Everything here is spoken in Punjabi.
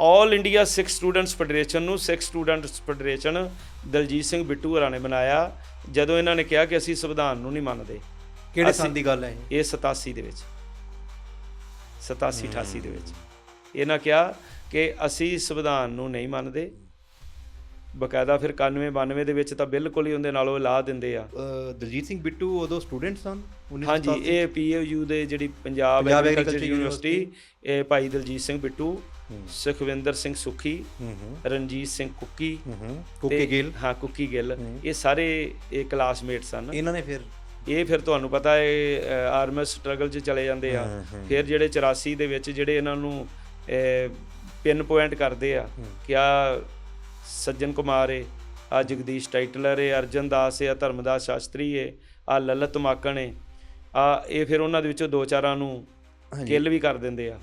All India Sikh students federation ਨੂੰ ਸਿੱਖ ਸਟੂਡੈਂਟਸ ਫੈਡਰੇਸ਼ਨ ਦਲਜੀਤ ਸਿੰਘ ਬਿੱਟੂ ਹੋਰਾਂ ਨੇ ਬਣਾਇਆ। ਜਦੋਂ ਇਹਨਾਂ ਨੇ ਕਿਹਾ ਕਿ ਅਸੀਂ ਸੰਵਿਧਾਨ ਨੂੰ ਨਹੀਂ ਮੰਨਦੇ ਕਿਹੜੇ ਸਾਲ ਦੀ ਗੱਲ ਹੈ ਇਹ? ਇਹ 87 ਦੇ ਵਿੱਚ। 87 88 ਦੇ ਵਿੱਚ। ਇਹਨਾਂ ਕਿਹਾ ਕਿ ਅਸੀਂ ਸੰਵਿਧਾਨ ਨੂੰ ਨਹੀਂ ਮੰਨਦੇ ਬਕਾਇਦਾ ਫਿਰ 91 92 ਦੇ ਵਿੱਚ ਤਾਂ ਬਿਲਕੁਲ ਹੀ ਉਹਦੇ ਨਾਲੋਂ ਲਾ ਦਿੰਦੇ ਆ। ਦਲਜੀਤ ਸਿੰਘ ਬਿੱਟੂ ਉਦੋਂ ਸਟੂਡੈਂਟ ਸਨ 1987 ਹਾਂਜੀ ਇਹ ਪੀਏਯੂ ਦੇ ਜਿਹੜੀ ਪੰਜਾਬ ਐਗਰੀਕਲਚਰ ਯੂਨੀਵਰਸਿਟੀ ਇਹ ਭਾਈ ਦਲਜੀਤ ਸਿੰਘ ਬਿੱਟੂ ਸੁਖਵਿੰਦਰ ਸਿੰਘ ਸੁਖੀ ਰਣਜੀਤ ਸਿੰਘ ਕੁੱਕੀ ਕੋਕੇ ਗਿੱਲ। ਹਾਂ ਕੁੱਕੀ ਗਿੱਲ। ਇਹ ਸਾਰੇ ਇਹ ਕਲਾਸਮੇਟ ਸਨ। ਇਹਨਾਂ ਨੇ ਫਿਰ ਇਹ ਫਿਰ ਤੁਹਾਨੂੰ ਪਤਾ ਹੈ ਆਰਮਸ ਸਟਰਗਲ 'ਚ ਚਲੇ ਜਾਂਦੇ ਆ। ਫਿਰ ਜਿਹੜੇ 84 ਦੇ ਵਿੱਚ ਜਿਹੜੇ ਇਹਨਾਂ ਨੂੰ ਪਿਨ ਪੁਆਇੰਟ ਕਰਦੇ ਆ ਕਿ ਆ ਸੱਜਣ ਕੁਮਾਰ ਏ ਆ ਜਗਦੀਸ਼ ਟਾਈਟਲਰ ਏ ਅਰਜਨ ਦਾਸ ਏ ਆ ਧਰਮਦਾਸ ਸ਼ਾਸਤਰੀ ਏ ਆ ਲਲਿਤ ਮਾਕਣ ਏ ਆ ਇਹ ਫਿਰ ਉਹਨਾਂ ਦੇ ਵਿੱਚੋਂ ਦੋ ਚਾਰਾਂ ਨੂੰ ਕਿੱਲ ਵੀ ਕਰ ਦਿੰਦੇ ਆ।